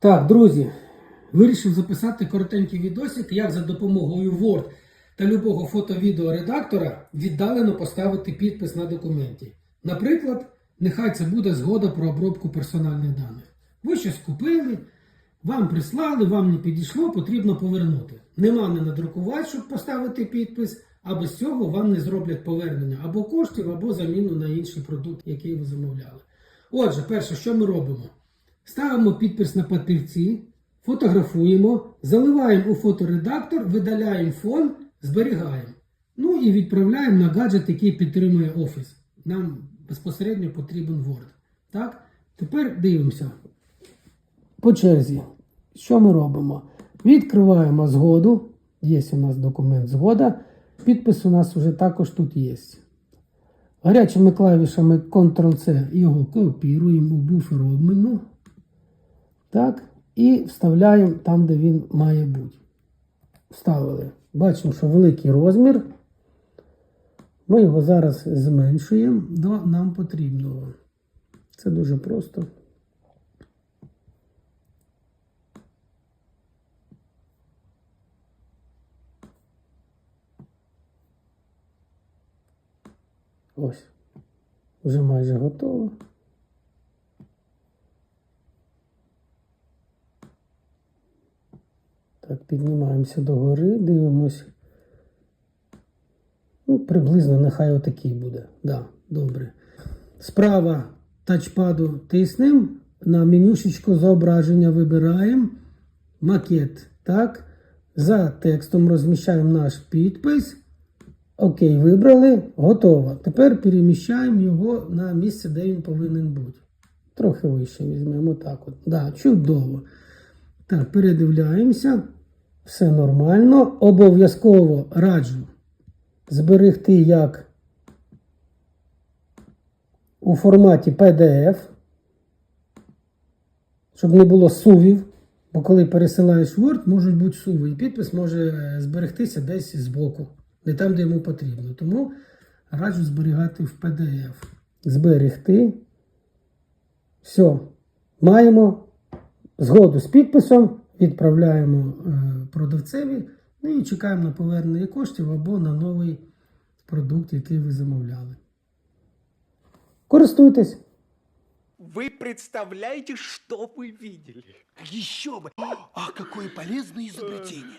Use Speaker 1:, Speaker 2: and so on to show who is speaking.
Speaker 1: Так, друзі, вирішив записати коротенький відосик, як за допомогою Word та любого фото-відеоредактора віддалено поставити підпис на документі. Наприклад, нехай це буде згода про обробку персональних даних. Ви щось купили, вам прислали, вам не підійшло, потрібно повернути. Нема не надрукувати, щоб поставити підпис, а без цього вам не зроблять повернення або коштів, або заміну на інший продукт, який ви замовляли. Отже, перше, що ми робимо? Ставимо підпис на папірці, фотографуємо, заливаємо у фоторедактор, видаляємо фон, зберігаємо. Ну і відправляємо на гаджет, який підтримує Office. Нам безпосередньо потрібен Word. Так? Тепер дивимося. По черзі. Що ми робимо? Відкриваємо згоду. Є у нас документ згода. Підпис у нас вже також тут є. Гарячими клавішами Ctrl-C його копіруємо у буфер обміну. Так. І вставляємо там, де він має бути. Вставили. Бачимо, що великий розмір. Ми його зараз зменшуємо до нам потрібного. Це дуже просто. Ось. Вже майже готово. Так, піднімаємося догори, дивимось. Ну, приблизно нехай отакий буде. Да, добре. Справа тачпаду тиснемо, на менюшечку зображення вибираємо. Макет. Так. За текстом розміщаємо наш підпис. Окей, вибрали, готово. Тепер переміщаємо його на місце, де він повинен бути. Трохи вище візьмемо так. от. Да, чудово. Так, передивляємося. Все нормально. Обов'язково раджу зберегти як у форматі PDF, щоб не було сувів. Бо коли пересилаєш Word, можуть бути суви. І підпис може зберегтися десь збоку, не там, де йому потрібно. Тому раджу зберігати в PDF. Зберегти. Все. Маємо згоду з підписом, відправляємо е, продавцеві ну і чекаємо на повернення коштів або на новий продукт, який ви замовляли. Користуйтесь!
Speaker 2: Вы представляете, что вы видели?
Speaker 3: Еще бы! А какое полезное изобретение!